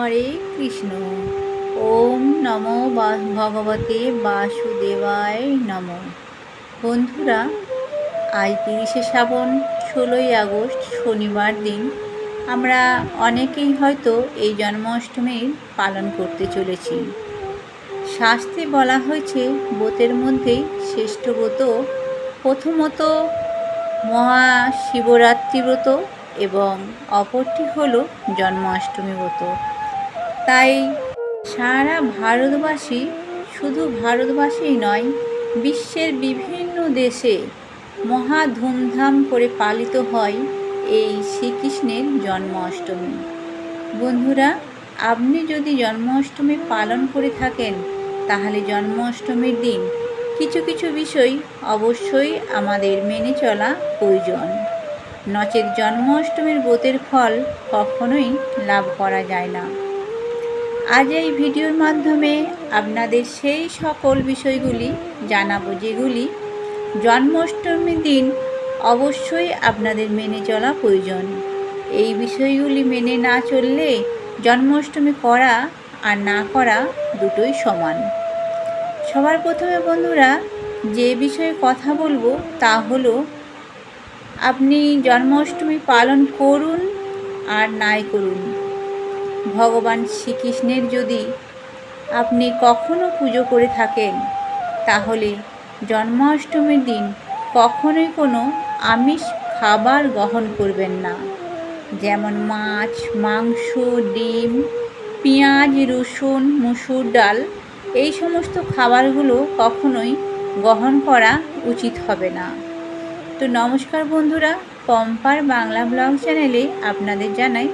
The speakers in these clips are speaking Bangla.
হরে কৃষ্ণ। ওম নমো ভগবতে বাসুদেবায় নম। বন্ধুরা, আজ তিরিশে শ্রাবণ, ষোলোই আগস্ট, শনিবার দিন। আমরা অনেকেই হয়তো এই জন্মাষ্টমীর পালন করতে চলেছি। শাস্ত্রে বলা হয়েছে, ব্রতের মধ্যেই শ্রেষ্ঠ ব্রত, প্রথমত মহাশিবরাত্রি ব্রত এবং অপরটি হলো জন্মাষ্টমী ব্রত। তাই সারা ভারতবাসী শুধু ভারতবাসীই নয়, বিশ্বের বিভিন্ন দেশে মহা ধুমধাম করে পালিত হয় এই শ্রীকৃষ্ণের জন্মাষ্টমী। বন্ধুরা, আপনি যদি জন্মাষ্টমী পালন করে থাকেন, তাহলে জন্মাষ্টমীর দিন কিছু কিছু বিষয় অবশ্যই আমাদের মেনে চলা প্রয়োজন। নচেত জন্মাষ্টমীর ব্রতের ফল কখনোই লাভ করা যায় না। আজ এই ভিডিওর মাধ্যমে আপনাদের সেই সকল বিষয়গুলি জানাব, যেগুলি জন্মাষ্টমীর দিন অবশ্যই আপনাদের মেনে চলা প্রয়োজন। এই বিষয়গুলি মেনে না চললে জন্মাষ্টমী করা আর না করা দুটোই সমান। সবার প্রথমে বন্ধুরা যে বিষয়ে কথা বলব তা হলো, আপনি জন্মাষ্টমী পালন করুন আর নাই করুন। ভগবান শ্রীকৃষ্ণের যদি আপনি কখনো পুজো করে থাকেন, তাহলে জন্মাষ্টমীর দিন কখনোই কোনো আমিষ খাবার গ্রহণ করবেন না। যেমন মাছ, মাংস, ডিম, পেঁয়াজ, রসুন, মুসুর ডাল, এই সমস্ত খাবারগুলো কখনোই গ্রহণ করা উচিত হবে না। তো নমস্কার বন্ধুরা, পম্পার বাংলা ব্লগ চ্যানেলে আপনাদের জানাই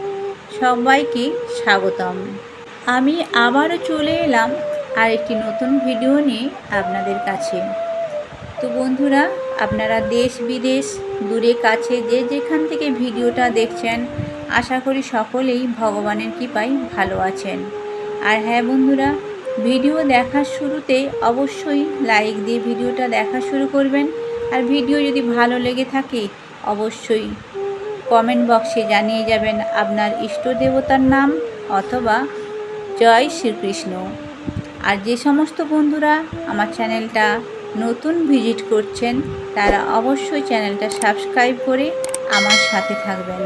সবাইকে স্বাগতম। আমি আবারও চলে এলাম আর একটি নতুন ভিডিও নিয়ে আপনাদের কাছে। তো বন্ধুরা, আপনারা দেশ বিদেশ, দূরে কাছে যে যেখান থেকে ভিডিওটা দেখছেন, আশা করি সকলেই ভগবানের কৃপায় ভালো আছেন। আর হ্যাঁ বন্ধুরা, ভিডিও দেখার শুরুতে অবশ্যই লাইক দিয়ে ভিডিওটা দেখা শুরু করবেন। আর ভিডিও যদি ভালো লেগে থাকে, অবশ্যই কমেন্ট বক্সে জানিয়ে যাবেন আপনার ইষ্ট দেবতার নাম অথবা জয় শ্রীকৃষ্ণ। আর যে সমস্ত বন্ধুরা আমার চ্যানেলটা নতুন ভিজিট করছেন, তারা অবশ্যই চ্যানেলটা সাবস্ক্রাইব করে আমার সাথে থাকবেন।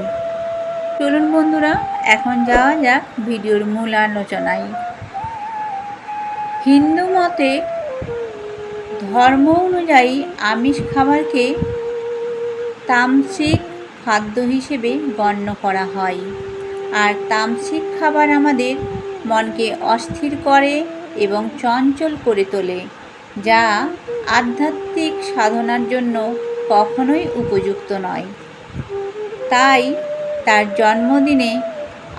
চলুন বন্ধুরা, এখন যাওয়া যাক ভিডিওর মূল আলোচনায়। হিন্দু মতে ধর্ম অনুযায়ী আমিষ খাবারকে তামসিক খাদ্য হিসেবে গণ্য করা হয়। আর তামসিক খাবার আমাদের মনকে অস্থির করে এবং চঞ্চল করে তোলে, যা আধ্যাত্মিক সাধনার জন্য কখনোই উপযুক্ত নয়। তাই তার জন্মদিনে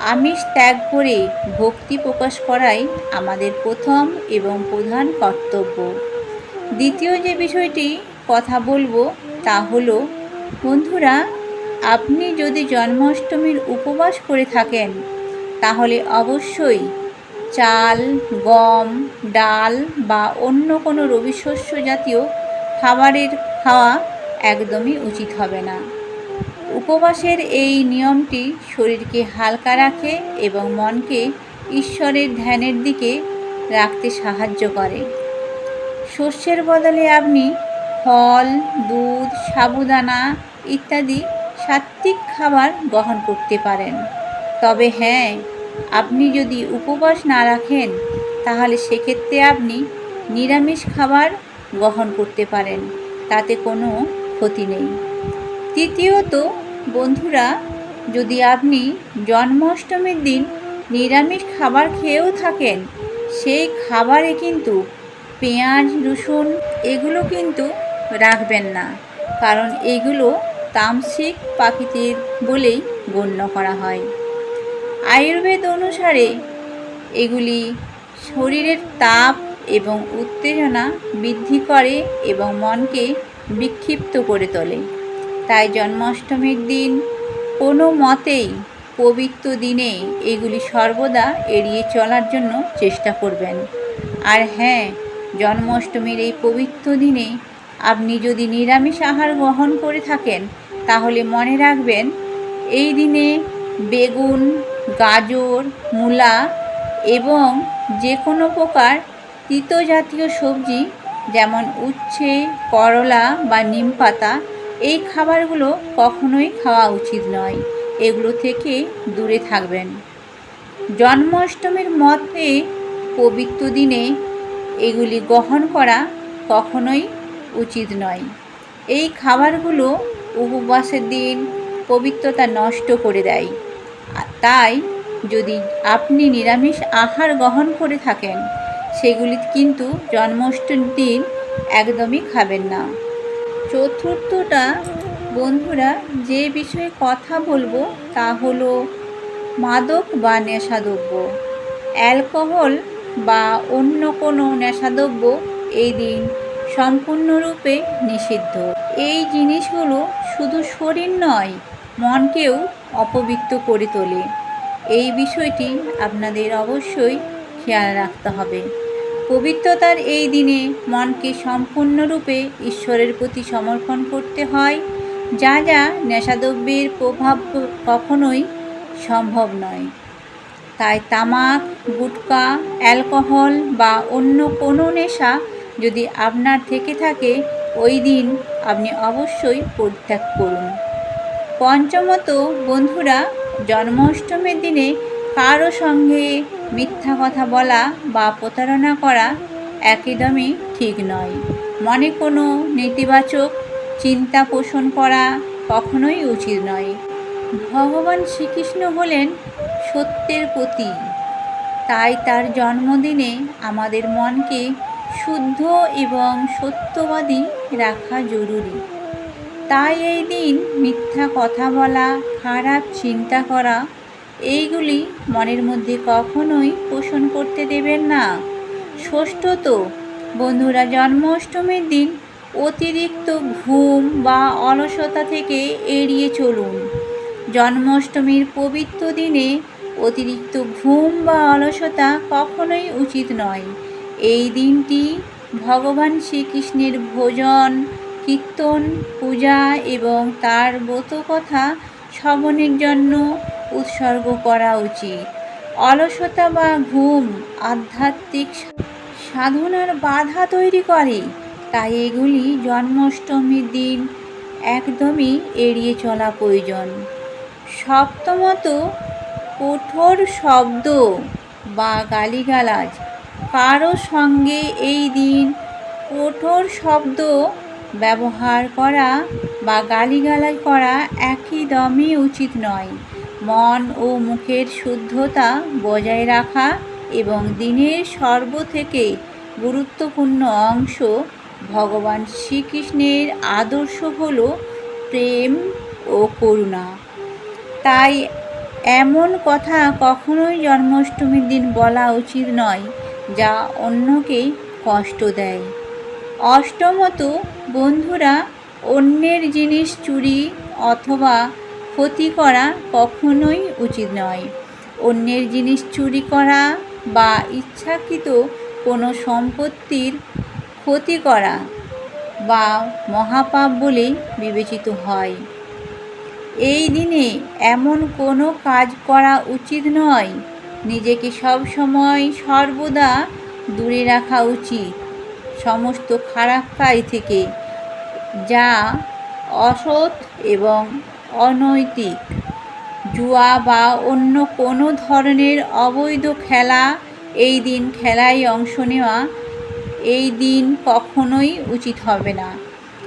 আমিষ ত্যাগ করে ভক্তি প্রকাশ করাই আমাদের প্রথম এবং প্রধান কর্তব্য। দ্বিতীয় যে বিষয়টি কথা বলব তা হলো, বন্ধুরা আপনি যদি জন্মাষ্টমীর উপবাস করে থাকেন, তাহলে অবশ্যই চাল, গম, ডাল বা অন্য কোনো রবি শস্য জাতীয় খাবারের খাওয়া একদমই উচিত হবে না। উপবাসের এই নিয়মটি শরীরকে হালকা রাখে এবং মনকে ঈশ্বরের ধ্যানের দিকে রাখতে সাহায্য করে। শস্যের বদলে আপনি ফল, দুধ, সাবুদানা ইত্যাদি সাত্ত্বিক খাবার গ্রহণ করতে পারেন। তবে হ্যাঁ আপনি যদি উপবাস না রাখেন, তাহলে সেক্ষেত্রে আপনি নিরামিষ খাবার গ্রহণ করতে পারেন, তাতে কোনো ক্ষতি নেই। তৃতীয়ত, বন্ধুরা, যদি আপনি জন্মাষ্টমীর দিন নিরামিষ খাবার খেয়েও থাকেন, সেই খাবারে কিন্তু পেঁয়াজ, রসুন, এগুলো কিন্তু রাখবেন না। কারণ এগুলো তামসিক প্রাকৃতির বলেই গণ্য করা হয়। আয়ুর্বেদ অনুসারে এগুলি শরীরের তাপ এবং উত্তেজনা বৃদ্ধি করে এবং মনকে বিক্ষিপ্ত করে তোলে। তাই জন্মাষ্টমীর দিন কোনো মতেই পবিত্র দিনে এগুলি সর্বদা এড়িয়ে চলার জন্য চেষ্টা করবেন। আর হ্যাঁ জন্মাষ্টমীর এই পবিত্র দিনে আপনি যদি নিরামিষ আহার গ্রহণ করে থাকেন তাহলে মনে রাখবেন, এই দিনে বেগুন, গাজর, মূলা এবং যে কোনো প্রকার তিতো জাতীয় সবজি যেমন উচ্ছে, করলা বা নিম পাতা, এই খাবারগুলো কখনোই খাওয়া উচিত নয়। এগুলো থেকে দূরে থাকবেন। জন্মাষ্টমীর মতে পবিত্র দিনে এগুলি গ্রহণ করা কখনোই উচিত নয়। এই খাবারগুলো উপবাসের দিন পবিত্রতা নষ্ট করে দেয়। তাই যদি আপনি নিরামিষ আহার গ্রহণ করে থাকেন, সেগুলি কিন্তু জন্মাষ্টমীর দিন একদমই খাবেন না। চতুর্থটা, বন্ধুরা, যে বিষয়ে কথা বলব তা হলো মাদক বা নেশাদ্রব্য। অ্যালকোহল বা অন্য কোনো নেশাদ্রব্য এই দিন সম্পূর্ণরূপে নিষিদ্ধ। এই জিনিসগুলো শুধু শরীর নয়, মনকেও অপবিত্র করে তোলে। এই বিষয়টি আপনাদের অবশ্যই খেয়াল রাখতে হবে। পবিত্রতার এই দিনে মনকে সম্পূর্ণরূপে ঈশ্বরের প্রতি সমর্পণ করতে হয়, যা যা নেশাদ্রব্যের প্রভাব কখনোই সম্ভব নয়। তাই তামাক, গুটকা, অ্যালকোহল বা অন্য কোনো নেশা যদি আপনার থেকে থাকে ওই দিন আপনি অবশ্যই পরিত্যাগ করুন। পঞ্চমত, বন্ধুরা, জন্মাষ্টমীর দিনে কারও সঙ্গে মিথ্যা কথা বলা বা প্রতারণা করা একদমই ঠিক নয়। মনে কোনো নেতিবাচক চিন্তা পোষণ করা কখনোই উচিত নয়। ভগবান শ্রীকৃষ্ণ হলেন সত্যের প্রতীক। তাই তার জন্মদিনে আমাদের মনকে শুদ্ধ এবং সত্যবাদী রাখা জরুরি। তাই এই দিন মিথ্যা কথা বলা, খারাপ চিন্তা করা, এইগুলি মনের মধ্যে কখনোই পোষণ করতে দেবেন না। ষষ্ঠত, বন্ধুরা, জন্মাষ্টমীর দিন অতিরিক্ত ঘুম বা অলসতা থেকে এড়িয়ে চলুন। জন্মাষ্টমীর পবিত্র দিনে অতিরিক্ত ঘুম বা অলসতা কখনোই উচিত নয়। এই দিনটি ভগবান শ্রীকৃষ্ণের ভোজন, কীর্তন, পূজা এবং তার ব্রতকথা শ্রবণের জন্য উৎসর্গ করা উচিত। অলসতা বা ঘুম আধ্যাত্মিক সাধনার বাধা তৈরি করে, তাই এগুলি জন্মাষ্টমীর দিন একদমই এড়িয়ে চলা প্রয়োজন। সপ্তমত কঠোর শব্দ বা গালিগালাজ। কারও সঙ্গে এই দিন কঠোর শব্দ ব্যবহার করা বা গালিগালাজ করা একই দমই উচিত নয়। মন ও মুখের শুদ্ধতা বজায় রাখা এবং দিনের সর্ব থেকে গুরুত্বপূর্ণ অংশ ভগবান শ্রীকৃষ্ণের আদর্শ হল প্রেম ও করুণা। তাই এমন কথা কখনোই জন্মাষ্টমীর দিন বলা উচিত নয় যা অন্যকে কষ্ট দেয়। অষ্টমত, বন্ধুরা, অন্যের জিনিস চুরি অথবা ক্ষতি করা কখনোই উচিত নয়। অন্যের জিনিস চুরি করা বা ইচ্ছাকৃত কোনো সম্পত্তির ক্ষতি করা বা মহাপাপ বলে বিবেচিত হয়। এই দিনে এমন কোনো কাজ করা উচিত নয় নিজেকে সব সময় সর্বদা দূরে রাখা উচিত। সমস্ত খারাপ কাজ থেকে যা অসৎ এবং অনৈতিক, জুয়া বা অন্য কোনো ধরনের অবৈধ খেলা এই দিন খেলায় অংশ নেওয়া এই দিন কখনোই উচিত হবে না।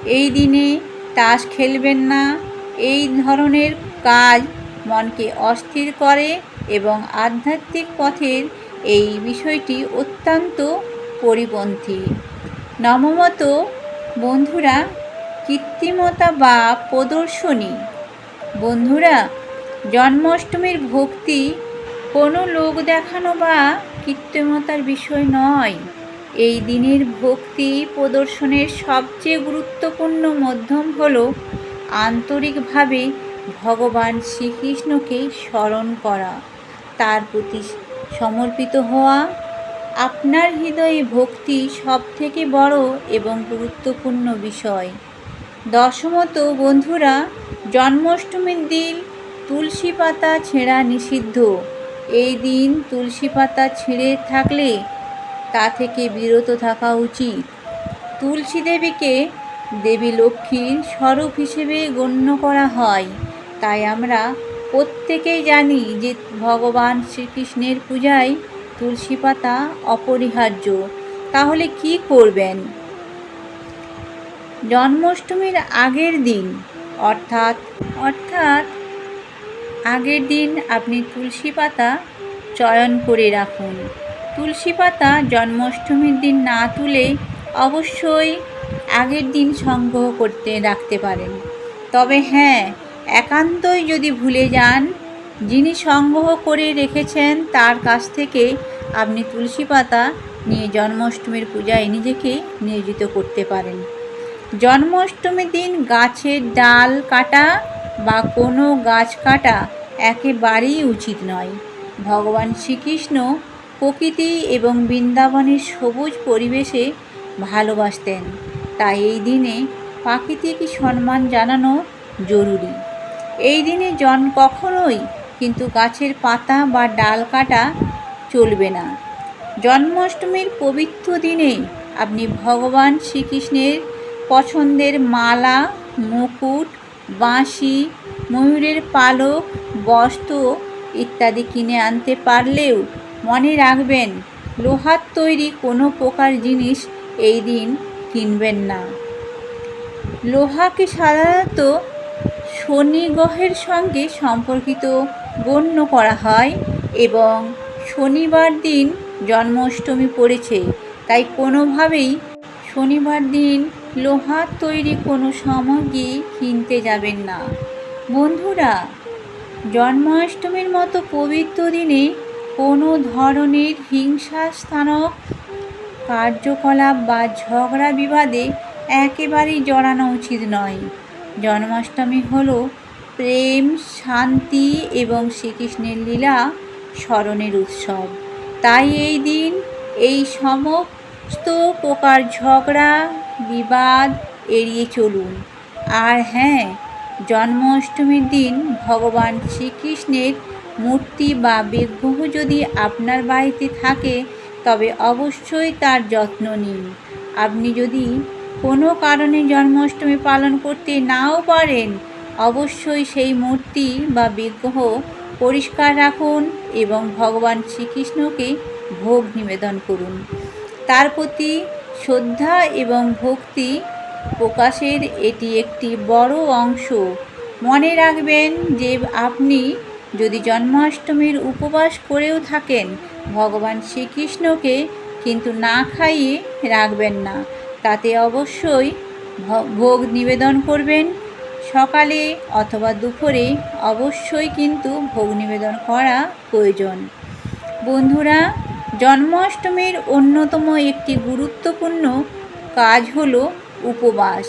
এই দিনে তাস খেলবেন না। এই ধরনের কাজ মনকে অস্থির করে এবং আধ্যাত্মিক পথের এই বিষয়টি অত্যন্ত পরিপন্থী। নবমত বন্ধুরা, কৃত্রিমতা বা প্রদর্শনী। বন্ধুরা, জন্মাষ্টমীর ভক্তি কোনো লোক দেখানো বা কৃত্রিমতার বিষয় নয়। এই দিনের ভক্তি প্রদর্শনের সবচেয়ে গুরুত্বপূর্ণ মাধ্যম হল আন্তরিকভাবে ভগবান শ্রীকৃষ্ণকে স্মরণ করা। তার প্রতি সমর্পিত হওয়া আপনার হৃদয়ে ভক্তি সব থেকে বড় এবং গুরুত্বপূর্ণ বিষয়। দশমত, বন্ধুরা, জন্মাষ্টমীর দিন তুলসী পাতা ছেঁড়া নিষিদ্ধ। এই দিন তুলসী পাতা ছিঁড়ে থাকলে তা থেকে বিরত থাকা উচিত। তুলসী দেবীকে দেবী লক্ষ্মীর স্বরূপ হিসেবে গণ্য করা হয়। তাই আমরা প্রত্যেকেই জানি যে ভগবান শ্রীকৃষ্ণের পূজায় তুলসী পাতা অপরিহার্য। তাহলে কি করবেন? জন্মাষ্টমীর আগের দিন, অর্থাৎ অর্থাৎ আগের দিন আপনি তুলসী পাতা চয়ন করে রাখুন। তুলসী পাতা জন্মাষ্টমীর দিন না তুলে অবশ্যই আগের দিন সংগ্রহ করতে রাখতে পারেন। তবে হ্যাঁ একান্তই যদি ভুলে যান, যিনি সংগ্রহ করে রেখেছেন তার কাছ থেকে আপনি তুলসী পাতা নিয়ে জন্মাষ্টমীর পূজায় নিজেকে নিয়োজিত করতে পারেন। জন্মাষ্টমীর দিন গাছের ডাল কাটা বা কোনো গাছ কাটা একেবারেই উচিত নয়। ভগবান শ্রীকৃষ্ণ প্রকৃতি এবং বৃন্দাবনের সবুজ পরিবেশে ভালোবাসতেন। তাই এই দিনে প্রাকৃতিক সম্মান জানানো জরুরি। এই দিনে জন কখনোই কিন্তু গাছের পাতা বা ডাল কাটা চলবে না। জন্মাষ্টমীর পবিত্র দিনে আপনি ভগবান শ্রীকৃষ্ণের পছন্দের মালা, মুকুট, বাঁশি, ময়ূরের পালক, বস্ত্র ইত্যাদি কিনে আনতে পারলেও মনে রাখবেন, লোহার তৈরি কোনো প্রকার জিনিস এই দিন কিনবেন না। লোহাকে সাধারণত শনি গ্রহের সঙ্গে সম্পর্কিত গণ্য করা হয় এবং শনিবার দিন জন্মাষ্টমী পড়েছে, তাই কোনোভাবেই শনিবার দিন লোহার তৈরি কোনো সামগ্রী কিনতে যাবেন না। বন্ধুরা, জন্মাষ্টমীর মতো পবিত্র দিনে কোনো ধরনের হিংসাস্থানক কার্যকলাপ বা ঝগড়া বিবাদে একেবারেই জড়ানো উচিত নয়। জন্মাষ্টমী হল প্রেম, শান্তি এবং শ্রীকৃষ্ণের লীলা স্মরণের উৎসব। তাই এই দিন এই সমস্ত প্রকার ঝগড়া, বিবাদ এড়িয়ে চলুন। আর হ্যাঁ জন্মাষ্টমীর দিন ভগবান শ্রীকৃষ্ণের মূর্তি বা বিগ্রহ যদি আপনার বাড়িতে থাকে, তবে অবশ্যই তার যত্ন নিন। আপনি যদি কোনো কারণে জন্মাষ্টমী পালন করতে নাও পারেন। অবশ্যই সেই মূর্তি বা বিগ্রহ পরিষ্কার রাখুন এবং ভগবান শ্রীকৃষ্ণকে ভোগ নিবেদন করুন। তার প্রতি শ্রদ্ধা এবং ভক্তি প্রকাশের এটি একটি বড় অংশ। মনে রাখবেন যে আপনি যদি জন্মাষ্টমীর উপবাস করেও থাকেন, ভগবান শ্রীকৃষ্ণকে কিন্তু না খাইয়ে রাখবেন না। তাতে অবশ্যই ভোগ নিবেদন করবেন। সকালে অথবা দুপুরে অবশ্যই কিন্তু ভোগ নিবেদন করা প্রয়োজন। বন্ধুরা, জন্মাষ্টমীর অন্যতম একটি গুরুত্বপূর্ণ কাজ হলো উপবাস।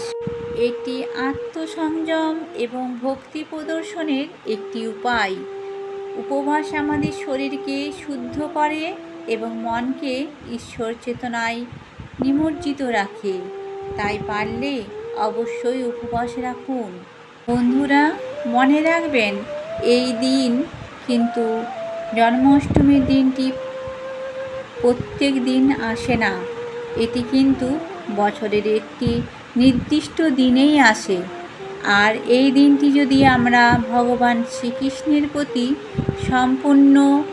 এটি আত্মসংযম এবং ভক্তি প্রদর্শনের একটি উপায়। উপবাস আমাদের শরীরকে শুদ্ধ করে এবং মনকে ঈশ্বর চেতনায় নিমজ্জিত রাখে। তাই পারলে অবশ্যই উপবাস রাখুন। বন্ধুরা, মনে রাখবেন, এই দিন কিন্তু জন্মাষ্টমীর দিনটি প্রত্যেক দিন আসে না। এটি কিন্তু বছরের একটি নির্দিষ্ট দিনেই আসে। আর এই দিনটি যদি আমরা ভগবান শ্রীকৃষ্ণের প্রতি সম্পূর্ণ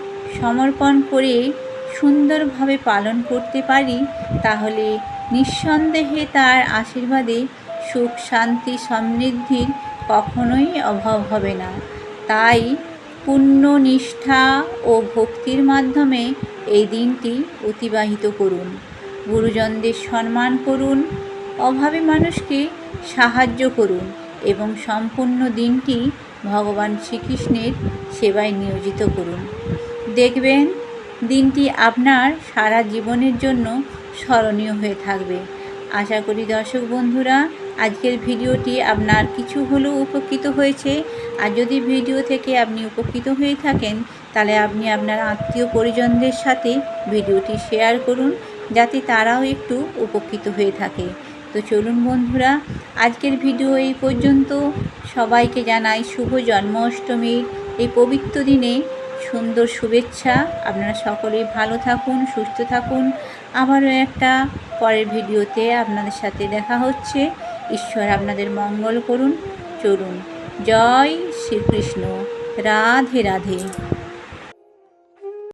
সমর্পণ করে সুন্দরভাবে পালন করতে পারি, তাহলে নিঃসন্দেহে তার আশীর্বাদে সুখ, শান্তি, সমৃদ্ধির কখনোই অভাব হবে না। তাই পুণ্য, নিষ্ঠা ও ভক্তির মাধ্যমে এই দিনটি অতিবাহিত করুন। গুরুজনদের সম্মান করুন, অভাবী মানুষকে সাহায্য করুন এবং সম্পূর্ণ দিনটি ভগবান শ্রীকৃষ্ণের সেবায় নিয়োজিত করুন। দেখবেন দিনটি আপনার সারা জীবনের জন্য স্মরণীয় হয়ে থাকবে। আশা করি দর্শক বন্ধুরা, আজকের ভিডিওটি আপনার কিছু হলেও উপকৃত হয়েছে। আর যদি ভিডিও থেকে আপনি উপকৃত হয়ে থাকেন, তাহলে আপনি আপনার আত্মীয় পরিজনদের সাথে ভিডিওটি শেয়ার করুন, যাতে তারাও একটু উপকৃত হয়ে থাকে। তো চলুন বন্ধুরা, আজকের ভিডিও এই পর্যন্ত। সবাইকে জানাই শুভ জন্মাষ্টমীর। এই পবিত্র দিনে সুন্দর শুভেচ্ছা। আপনারা সকলেই ভালো থাকুন, সুস্থ থাকুন। আবারও একটা পরের ভিডিওতে আপনাদের সাথে দেখা হচ্ছে। ঈশ্বর আপনাদের মঙ্গল করুন, চলুন। জয় শ্রীকৃষ্ণ। রাধে রাধে।